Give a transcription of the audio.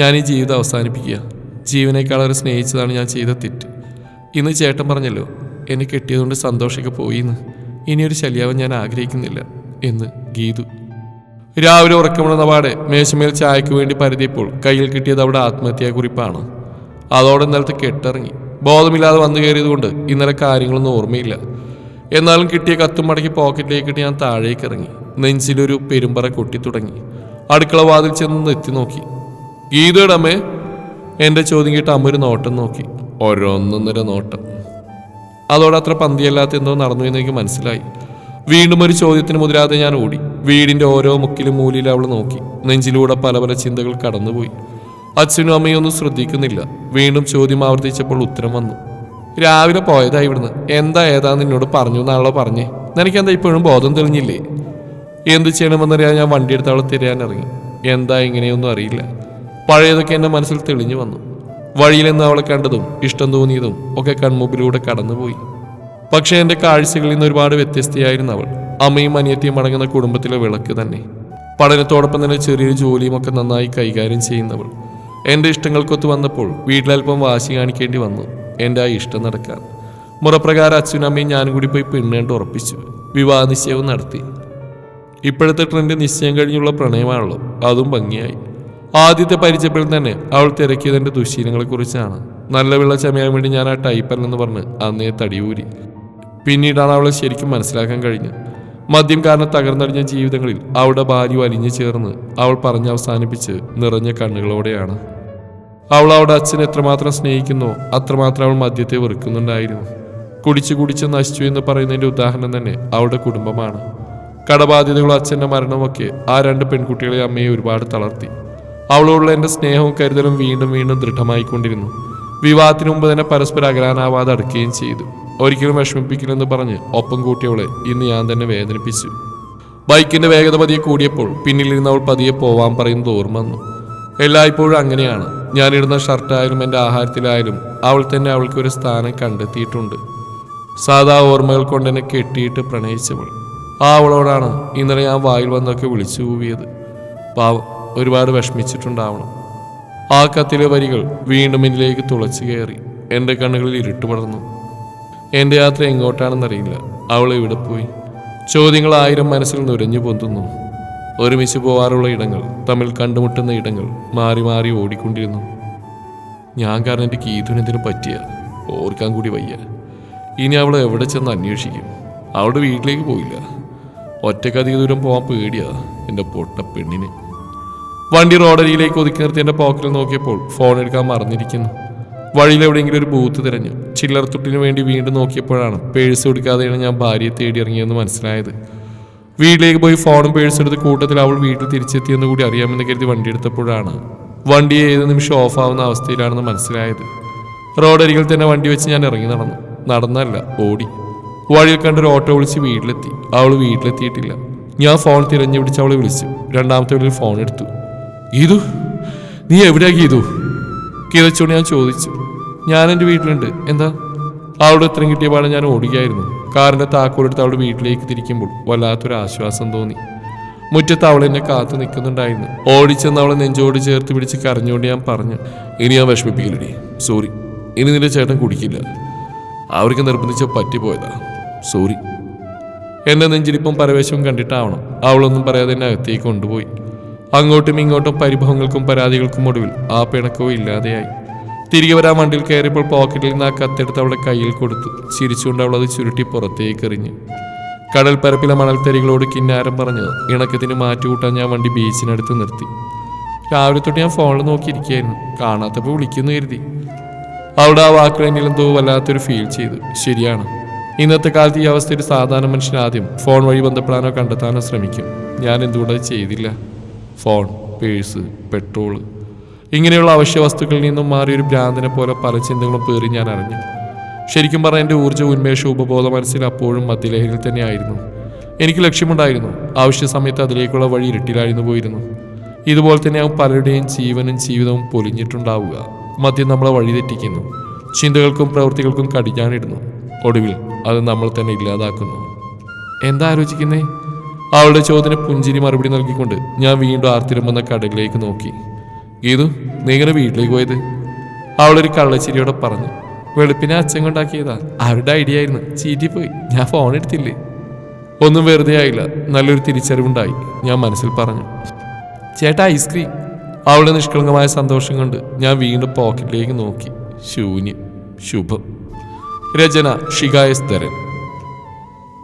ഞാൻ ഈ ജീവിതം അവസാനിപ്പിക്കുക. ജീവനേക്കാൾ അവരെ സ്നേഹിച്ചതാണ് ഞാൻ ചെയ്ത തെറ്റ്. ഇന്ന് ചേട്ടൻ പറഞ്ഞല്ലോ എന്നെ കെട്ടിയതുകൊണ്ട് സന്തോഷമൊക്കെ പോയിന്ന്. ഇനിയൊരു ശല്യാവൻ ഞാൻ ആഗ്രഹിക്കുന്നില്ല എന്ന് ഗീതു. രാവിലെ ഉറക്കമുള്ള പാടെ മേശമേൽ ചായക്ക് വേണ്ടി പരതിയപ്പോൾ കയ്യിൽ കിട്ടിയത് അവിടെ ആത്മഹത്യാ കുറിപ്പാണ്. അതോടെ ഇന്നലത്തെ കെട്ടിറങ്ങി. ബോധമില്ലാതെ വന്നു കയറിയതുകൊണ്ട് ഇന്നലെ കാര്യങ്ങളൊന്നും ഓർമ്മയില്ല. എന്നാലും കിട്ടിയ കത്തും മടക്കി പോക്കറ്റിലേക്ക് ഇട്ട് ഞാൻ താഴേക്ക് ഇറങ്ങി നെഞ്ചിലൊരു പെരുമ്പറ കൊട്ടി തുടങ്ങി അടുക്കള വാതിൽ ചെന്ന് എത്തി നോക്കി. ഗീതയുടെ അമ്മേ എന്റെ ചോദ്യം കേട്ട് അമ്മ ഒരു നോട്ടം നോക്കി. ഓരോന്നൊന്നര നോട്ടം. അതോടെ അത്ര പന്തിയല്ലാത്ത എന്തോ നടന്നു എന്ന് എനിക്ക് മനസ്സിലായി. വീണ്ടും ഒരു ചോദ്യത്തിന് മുതിരാതെ ഞാൻ ഓടി. വീടിന്റെ ഓരോ മുക്കിലും മൂലയിലും അവൾ നോക്കി. നെഞ്ചിലൂടെ പല പല ചിന്തകൾ കടന്നുപോയി. അച്ഛനും അമ്മയും ഒന്നും ശ്രദ്ധിക്കുന്നില്ല. വീണ്ടും ചോദ്യം ആവർത്തിച്ചപ്പോൾ ഉത്തരം വന്നു. രാവിലെ പോയതാ ഇവിടുന്ന്. എന്താ ഏതാ നിന്നോട് പറഞ്ഞു എന്നാണല്ലോ പറഞ്ഞേ. നിനക്കെന്താ ഇപ്പോഴും ബോധം തെളിഞ്ഞില്ലേ? എന്ത് ചെയ്യണമെന്നറിയാൻ ഞാൻ വണ്ടിയെടുത്ത് അവളെ തിരയാനിറങ്ങി എന്താ ഇങ്ങനെയൊന്നും അറിയില്ല. പഴയതൊക്കെ എന്റെ മനസ്സിൽ തെളിഞ്ഞു വന്നു. വഴിയിൽ നിന്ന് അവളെ കണ്ടതും ഇഷ്ടം തോന്നിയതും ഒക്കെ കൺമുമ്പിലൂടെ കടന്നുപോയി. പക്ഷേ എന്റെ കാഴ്ചകളിൽ നിന്ന് ഒരുപാട് വ്യത്യസ്തയായിരുന്നു അവൾ. അമ്മയും അനിയത്തിയും അടങ്ങുന്ന കുടുംബത്തിലെ വിളക്ക് തന്നെ. പഠനത്തോടൊപ്പം തന്നെ ചെറിയൊരു ജോലിയും ഒക്കെ നന്നായി കൈകാര്യം ചെയ്യുന്നവൾ. എന്റെ ഇഷ്ടങ്ങൾക്കൊത്ത് വന്നപ്പോൾ വീട്ടിലൽപ്പം വാശി കാണിക്കേണ്ടി വന്നു. എന്റെ ആ ഇഷ്ടം നടക്കാൻ. മുറപ്രകാരം അച്ഛനും അമ്മയും ഞാനും കൂടി പോയി പെണ്ണേണ്ട് ഉറപ്പിച്ചു. വിവാഹ നിശ്ചയവും നടത്തി. ഇപ്പോഴത്തെ ട്രെൻഡ് നിശ്ചയം കഴിഞ്ഞുള്ള പ്രണയമാണല്ലോ. അതും ഭംഗിയായി. ആദ്യത്തെ പരിചയപ്പെടുന്ന തന്നെ. അവൾ തിരക്കിയതിന്റെ ദുശീലങ്ങളെ കുറിച്ചാണ് നല്ല വെള്ള ചമയാൻ വേണ്ടി ഞാൻ ആ ടൈപ്പല്ലെന്ന് പറഞ്ഞ് അന്നേ തടിയൂരി. പിന്നീടാണ് അവളെ ശരിക്കും മനസ്സിലാക്കാൻ കഴിഞ്ഞത്. മദ്യം കാരണം തകർന്നടിഞ്ഞ ജീവിതങ്ങളിൽ അവളുടെ ഭാര്യ അലിഞ്ഞു ചേർന്ന് അവൾ പറഞ്ഞ് അവസാനിപ്പിച്ച് നിറഞ്ഞ കണ്ണുകളോടെയാണ്. അവൾ അവളുടെ അച്ഛനെ എത്രമാത്രം സ്നേഹിക്കുന്നോ അത്രമാത്രം അവൾ മദ്യത്തെ വെറുക്കുന്നുണ്ടായിരുന്നു. കുടിച്ചു കുടിച്ച് നശിച്ചു എന്ന് പറയുന്നതിന്റെ ഉദാഹരണം തന്നെ അവളുടെ കുടുംബമാണ്. കടബാധ്യതകളും അച്ഛന്റെ മരണമൊക്കെ ആ രണ്ട് പെൺകുട്ടികളെ അമ്മയെ ഒരുപാട് തളർത്തി. അവളോടുള്ള എന്റെ സ്നേഹവും കരുതലും വീണ്ടും വീണ്ടും ദൃഢമായിക്കൊണ്ടിരുന്നു. വിവാഹത്തിന് മുമ്പ് തന്നെ പരസ്പരം അകലാനാവാതെ അടുക്കുകയും ചെയ്തു. ഒരിക്കലും വിഷമിപ്പിക്കില്ലെന്ന് പറഞ്ഞ് ഒപ്പം കൂട്ടിയവളെ ഇന്ന് ഞാൻ തന്നെ വേദനിപ്പിച്ചു. ബൈക്കിന്റെ വേഗത പതിയെ കൂടിയപ്പോൾ പിന്നിലിരുന്ന് അവൾ പതിയെ പോവാൻ പറയുന്നത് ഓർമ്മ വന്നു. എല്ലായ്പ്പോഴും അങ്ങനെയാണ്. ഞാനിടുന്ന ഷർട്ടായാലും എന്റെ ആഹാരത്തിലായാലും അവൾ തന്നെ അവൾക്ക് ഒരു സ്ഥാനം കണ്ടെത്തിയിട്ടുണ്ട്. സാധാ ഓർമ്മകൾ കൊണ്ട് എന്നെ കെട്ടിയിട്ട് പ്രണയിച്ചവൾ. ആ അവളോടാണ് ഇന്നലെ ഞാൻ വായിൽ വന്നൊക്കെ വിളിച്ചു കൂവിയത്. പാവം. ഒരുപാട് വിഷമിച്ചിട്ടുണ്ടാവണം. ആ കത്തിലെ വരികൾ വീണ്ടും എന്നിലേക്ക് തുളച്ചു കയറി എന്റെ കണ്ണുകളിൽ ഇരുട്ട് പടർന്നു. എന്റെ യാത്ര എങ്ങോട്ടാണെന്നറിയില്ല. അവൾ എവിടെ പോയി? ചോദ്യങ്ങൾ ആയിരം മനസ്സിൽ നുരഞ്ഞു പൊന്തുന്നു. ഒരുമിച്ച് പോവാറുള്ള ഇടങ്ങൾ തമ്മിൽ കണ്ടുമുട്ടുന്ന ഇടങ്ങൾ മാറി മാറി ഓടിക്കൊണ്ടിരുന്നു. ഞാൻ കാരണം എന്റെ കീതുനെന്തിനു പറ്റിയ ഓർക്കാൻ കൂടി വയ്യ. ഇനി അവൾ എവിടെ ചെന്ന് അന്വേഷിക്കും? അവളുടെ വീട്ടിലേക്ക് പോയില്ല. ഒറ്റക്കധിക ദൂരം പോകാൻ പേടിയാ എന്റെ പൊട്ട പെണ്ണിന്. വണ്ടി റോഡരിയിലേക്ക് ഒതുക്കി നിർത്തി എന്റെ പോക്കറ്റിൽ നോക്കിയപ്പോൾ ഫോൺ എടുക്കാൻ മറന്നിരിക്കുന്നു. വഴിയിൽ എവിടെയെങ്കിലും ഒരു ബൂത്ത് തിരഞ്ഞു ചില്ലർ തുട്ടിന് വേണ്ടി വീണ്ടും നോക്കിയപ്പോഴാണ് പേഴ്സ് കൊടുക്കാതെയാണ് ഞാൻ ഭാര്യയെ തേടി ഇറങ്ങിയെന്ന് മനസ്സിലായത്. വീട്ടിലേക്ക് പോയി ഫോണും പേഴ്സും എടുത്ത് കൂട്ടത്തിൽ അവൾ വീട്ടിൽ തിരിച്ചെത്തിയെന്ന് കൂടി അറിയാമെന്ന് കരുതി വണ്ടി എടുത്തപ്പോഴാണ് വണ്ടി ഏത് നിമിഷം ഓഫാവുന്ന അവസ്ഥയിലാണെന്ന് മനസ്സിലായത്. റോഡരികിൽ തന്നെ വണ്ടി വെച്ച് ഞാൻ ഇറങ്ങി നടന്നു. നടന്നല്ല ഓടി. വഴിയിൽ കണ്ടൊരു ഓട്ടോ വിളിച്ച് വീട്ടിലെത്തി. അവൾ വീട്ടിലെത്തിയിട്ടില്ല. ഞാൻ ഫോൺ തിരഞ്ഞു പിടിച്ച് അവളെ വിളിച്ചു. രണ്ടാമത്തെ വീട്ടിൽ ഫോൺ എടുത്തു. ഗീതു നീ എവിടെയാ ഗീതു കിതച്ചോണ്ട് ഞാൻ ചോദിച്ചു. ഞാൻ എന്റെ വീട്ടിലുണ്ട്. എന്താ? അവളുടെ ഉത്തരം കിട്ടിയ പാടെ ഞാൻ ഓടുകയായിരുന്നു കാറിന്റെ താക്കോലെടുത്ത് അവളുടെ വീട്ടിലേക്ക് തിരിക്കുമ്പോൾ വല്ലാത്തൊരു ആശ്വാസം തോന്നി. മുറ്റത്ത് അവൾ എന്നെ കാത്തു നിൽക്കുന്നുണ്ടായിരുന്നു. ഓടിച്ചെന്ന് അവളെ നെഞ്ചോട് ചേർത്ത് പിടിച്ച് കരഞ്ഞുകൊണ്ട് ഞാൻ പറഞ്ഞു ഇനി ഞാൻ വിഷമിപ്പിക്കില്ലടി. സോറി. ഇനി നിന്റെ ചേട്ടൻ കുടിക്കില്ല. അവർക്ക് നിർബന്ധിച്ച പറ്റിപ്പോയതാ. സോറി. എന്റെ നെഞ്ചിരിപ്പും പരവേശവും കണ്ടിട്ടാവണം. അവളൊന്നും പറയാതെ എന്നെ അകത്തേക്ക് കൊണ്ടുപോയി. അങ്ങോട്ടും ഇങ്ങോട്ടും പരിഭവങ്ങൾക്കും പരാതികൾക്കും ഒടുവിൽ ആ പിണക്കവും ഇല്ലാതെയായി. തിരികെ വരാൻ വണ്ടിയിൽ കയറിയപ്പോൾ പോക്കറ്റിൽ നിന്ന് ആ കത്തെടുത്ത് അവളുടെ കയ്യിൽ കൊടുത്തു. ചിരിച്ചുകൊണ്ട് അവളത് ചുരുട്ടി പുറത്തേക്ക് എറിഞ്ഞു. കടൽപ്പരപ്പിലെ മണൽത്തരികളോട് കിന്നാരം പറഞ്ഞത് ഇണക്കത്തിന് മാറ്റികൂട്ടാൻ ഞാൻ വണ്ടി ബീച്ചിനടുത്ത് നിർത്തി. രാവിലെ തൊട്ട് ഞാൻ ഫോണിൽ നോക്കിയിരിക്കുകയായിരുന്നു. കാണാത്തപ്പോൾ വിളിക്കുന്നു കരുതി. അവിടെ ആ എന്നിൽ എന്തോ വല്ലാത്തൊരു ഫീൽ ചെയ്തു. ശരിയാണ്. ഇന്നത്തെ കാലത്ത് ഈ അവസ്ഥയിൽ സാധാരണ മനുഷ്യൻ ആദ്യം ഫോൺ വഴി ബന്ധപ്പെടാനോ കണ്ടെത്താനോ ശ്രമിക്കും. ഞാൻ എന്തുകൊണ്ടത് ചെയ്തില്ല? Phone purse petrol. ഇങ്ങനെയുള്ള അവശ്യ വസ്തുക്കളിൽ നിന്നും മാറി ഒരു ഭ്രാന്തനെ പോലെ പല ചിന്തകളും പേറി ഞാൻ അറിഞ്ഞു. ശരിക്കും പറഞ്ഞാൽ എന്റെ ഊർജ ഉന്മേഷ ഉപബോധ മനസ്സിൽ അപ്പോഴും മദ്യലഹരിയിൽ തന്നെയായിരുന്നു. എനിക്ക് ലക്ഷ്യമുണ്ടായിരുന്നു. ആവശ്യ സമയത്ത് അതിലേക്കുള്ള വഴി ഇരുട്ടിലായിരുന്നു പോയിരുന്നു. ഇതുപോലെ തന്നെയാവും പലരുടെയും ജീവനും ജീവിതവും പൊലിഞ്ഞിട്ടുണ്ടാവുക. മദ്യം നമ്മളെ വഴിതെറ്റിക്കുന്നു ചിന്തകൾക്കും പ്രവൃത്തികൾക്കും കടിഞ്ഞാണിടുന്നു. ഒടുവിൽ അത് നമ്മൾ തന്നെ ഇല്ലാതാക്കുന്നു. എന്താ ആലോചിക്കുന്നേ? അവളുടെ ചോദ്യത്തിന് പുഞ്ചിരി മറുപടി നൽകിക്കൊണ്ട് ഞാൻ വീണ്ടും ആർത്തിരുമ്പെന്ന കടലിലേക്ക് നോക്കി. ഗീതു നീ ഇങ്ങനെ വീട്ടിലേക്ക് പോയത്? അവളൊരു കള്ളച്ചിരിയോടെ പറഞ്ഞു. വെളുപ്പിനെ അച്ഛൻ കൊണ്ടാക്കിയതാ. അവരുടെ ഐഡിയ ആയിരുന്നു. ചീറ്റിപ്പോയി. ഞാൻ ഫോൺ എടുത്തില്ലേ? ഒന്നും വെറുതെ ആയില്ല. നല്ലൊരു തിരിച്ചറിവുണ്ടായി ഞാൻ മനസ്സിൽ പറഞ്ഞു. ചേട്ടാ ഐസ്ക്രീം അവളുടെ നിഷ്കളങ്കമായ സന്തോഷം കൊണ്ട് ഞാൻ വീണ്ടും പോക്കറ്റിലേക്ക് നോക്കി. ശൂന്യം. ശുഭം. രചന ഷിഗായസ് ധരൻ.